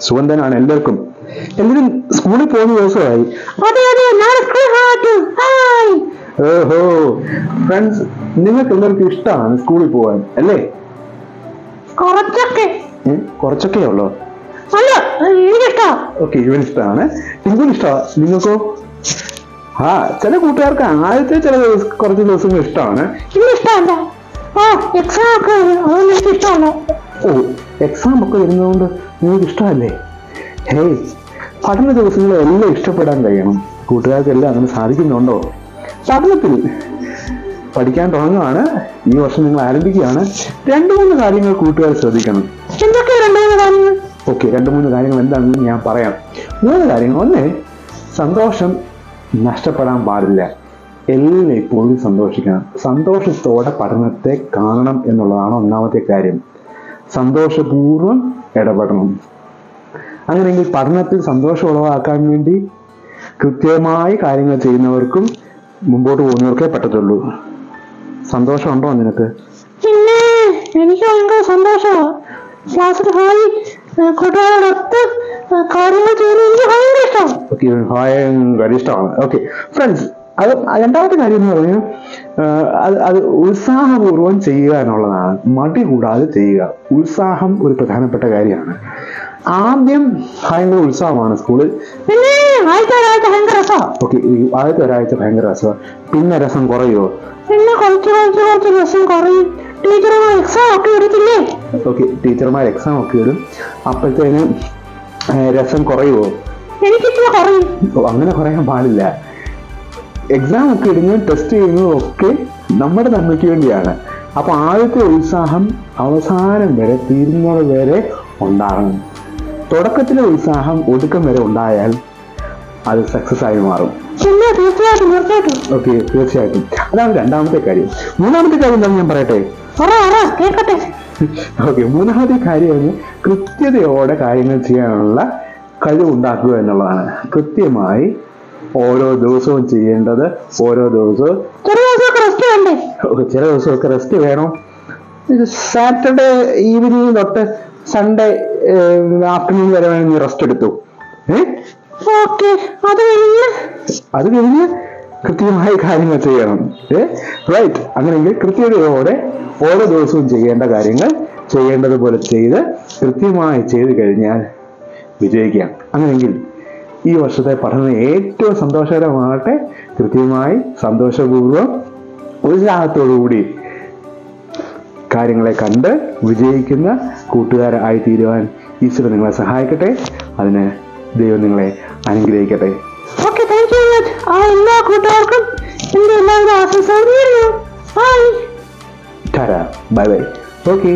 സുഗന്ധനാണ്. എല്ലാവർക്കും. എല്ലാവരും സ്കൂളിൽ പോകുന്ന ദിവസമായി. ഓഹോ. ഫ്രണ്ട്സ് നിങ്ങൾക്ക് എല്ലാവർക്കും ഇഷ്ടമാണ് സ്കൂളിൽ പോവാൻ അല്ലേ? കുറച്ചൊക്കെ. കുറച്ചൊക്കെ ഉള്ളോ? ഓക്കെ ഇവൻ ഇഷ്ടമാണ് ടിങ്കുന് ഇഷ്ടമാണ് നിങ്ങൾക്കോ? ആ ചില കൂട്ടുകാർക്ക് ആദ്യത്തെ ചില ദിവസം കുറച്ച് ദിവസങ്ങൾ ഇഷ്ടമാണ്. ഇഷ്ടമല്ല ആ എക്സാം ഒക്കെ എനിക്ക് ഇഷ്ടമല്ല ഓ എക്സാം ഒക്കെ വരുന്നതുകൊണ്ട് നിങ്ങൾക്ക് ഇഷ്ടമല്ലേ? ഹേയ് പഠന ദിവസങ്ങളെ എല്ലാം ഇഷ്ടപ്പെടാൻ കഴിയണം. കൂട്ടുകാർക്കെല്ലാം അങ്ങനെ സാധിക്കുന്നുണ്ടോ? പഠനത്തിൽ പഠിക്കാൻ തുടങ്ങുകയാണ് ഈ വർഷം നിങ്ങൾ ആരംഭിക്കുകയാണ്. രണ്ടു മൂന്ന് കാര്യങ്ങൾ കൂട്ടുകാർ ശ്രദ്ധിക്കണം. എന്തൊക്കെ രണ്ടു മൂന്ന് കാര്യങ്ങൾ? ഓക്കെ രണ്ട് മൂന്ന് കാര്യങ്ങൾ എന്താണെന്ന് ഞാൻ പറയാം. മൂന്ന് കാര്യങ്ങൾ. ഒന്ന് സന്തോഷം നഷ്ടപ്പെടാൻ പാടില്ല. എല്ലാം എപ്പോഴും സന്തോഷിക്കണം. സന്തോഷത്തോടെ പഠനത്തെ കാണണം എന്നുള്ളതാണ് ഒന്നാമത്തെ കാര്യം. സന്തോഷപൂർവം ഇടപെടണം. അങ്ങനെയെങ്കിൽ പഠനത്തിൽ സന്തോഷം ഉളവാക്കാൻ വേണ്ടി കൃത്യമായി കാര്യങ്ങൾ ചെയ്യുന്നവർക്കും മുമ്പോട്ട് പോകുന്നവർക്കേ പറ്റത്തുള്ളൂ. സന്തോഷമുണ്ടോ നിനക്ക്? എനിക്ക് ഭയങ്കര സന്തോഷമാണ് ക്ലാസ്സിൽ പോയി കൂട്ടുകാരോടൊത്ത് കാര്യങ്ങൾ ചെയ്യുന്നത് എനിക്ക് ഭയങ്കര ഇഷ്ടമാണ് ഓക്കെ ഭയങ്കര ഇഷ്ടമാണ്. ഓക്കെ ഫ്രണ്ട്സ് അത് രണ്ടാമത്തെ കാര്യം എന്ന് പറഞ്ഞാൽ അത് അത് ഉത്സാഹപൂർവം ചെയ്യുക എന്നുള്ളതാണ്. മടി കൂടാതെ ചെയ്യുക. ഉത്സാഹം ഒരു പ്രധാനപ്പെട്ട കാര്യമാണ്. ആദ്യം ഭയങ്കര ഉത്സാഹമാണ് സ്കൂളിൽ. പിന്നെ ആദ്യത്തെ ഒരാഴ്ച ഭയങ്കര രസമാണ് ഓക്കെ ആദ്യത്തെ ഒരാഴ്ച ഭയങ്കര രസമാണ് പിന്നെ രസം കുറയുമോ പിന്നെ കുറച്ച് കുറച്ച് കുറച്ച് രസം കുറയും. ടീച്ചർമാർ എക്സാം ഒക്കെ എടുത്തില്ലേ? ഓക്കെ ടീച്ചർമാർ എക്സാം ഒക്കെ ഇടും. അപ്പോഴത്തേന് രസം കുറയുമോ എനിക്ക് കുറയും. അങ്ങനെ കുറയാൻ പാടില്ല. എക്സാം ഒക്കെ ഇടുന്നതും ടെസ്റ്റ് ചെയ്യുന്നതും ഒക്കെ നമ്മുടെ നന്മയ്ക്ക് വേണ്ടിയാണ്. അപ്പൊ ആദ്യത്തെ ഉത്സാഹം അവസാനം വരെ തീരുന്നത് വരെ ഉണ്ടാകണം. തുടക്കത്തിലെ ഉത്സാഹം ഒടുക്കം വരെ ഉണ്ടായാൽ അത് സക്സസ് ആയി മാറും. പിന്നെ തീർച്ചയായിട്ടും തീർച്ചയായിട്ടും. ഓക്കെ തീർച്ചയായിട്ടും. അതാണ് രണ്ടാമത്തെ കാര്യം. മൂന്നാമത്തെ കാര്യം എന്താണെന്ന് ഞാൻ പറയട്ടെ? പറ പറ കേൾക്കട്ടെ. ഓക്കെ മൂന്നാമത്തെ കാര്യമാണ് കൃത്യതയോടെ കാര്യങ്ങൾ ചെയ്യാനുള്ള കഴിവുണ്ടാക്കുക എന്നുള്ളതാണ്. കൃത്യമായി ഓരോ ദിവസവും ചെയ്യേണ്ടത് ഓരോ ദിവസവും. ചില ദിവസമൊക്കെ റെസ്റ്റ് വേണം. സാറ്റർഡേ ഈവനിങ് തൊട്ട് സൺഡേ ആഫ്റ്റർനൂൺ വരെ വേണമെങ്കിൽ റെസ്റ്റ് എടുത്തു. അത് കഴിഞ്ഞ്? കൃത്യമായ കൃത്യമായി കാര്യങ്ങൾ ചെയ്യണം. റൈറ്റ് അങ്ങനെയെങ്കിൽ കൃത്യതയോടെ ഓരോ ദിവസവും ചെയ്യേണ്ട കാര്യങ്ങൾ ചെയ്യേണ്ടതുപോലെ ചെയ്ത് കൃത്യമായി ചെയ്ത് കഴിഞ്ഞാൽ വിജയിക്കാം. അങ്ങനെയെങ്കിൽ ഈ വർഷത്തെ പഠനം ഏറ്റവും സന്തോഷകരമാകട്ടെ. കൃത്യമായി സന്തോഷപൂർവം ഉത്സാഹത്തോടുകൂടി കാര്യങ്ങളെ കണ്ട് വിജയിക്കുന്ന കൂട്ടുകാരായി തീരുവാൻ ഈശ്വരൻ നിങ്ങളെ സഹായിക്കട്ടെ. അതിന് ദൈവം നിങ്ങളെ അനുഗ്രഹിക്കട്ടെ. ഓക്കെ താങ്ക് യു ആ എല്ലാ കൂട്ടുകാർക്കും എന്റെ എല്ലാവരും ടാറ്റ ബൈ ബൈ ഓക്കെ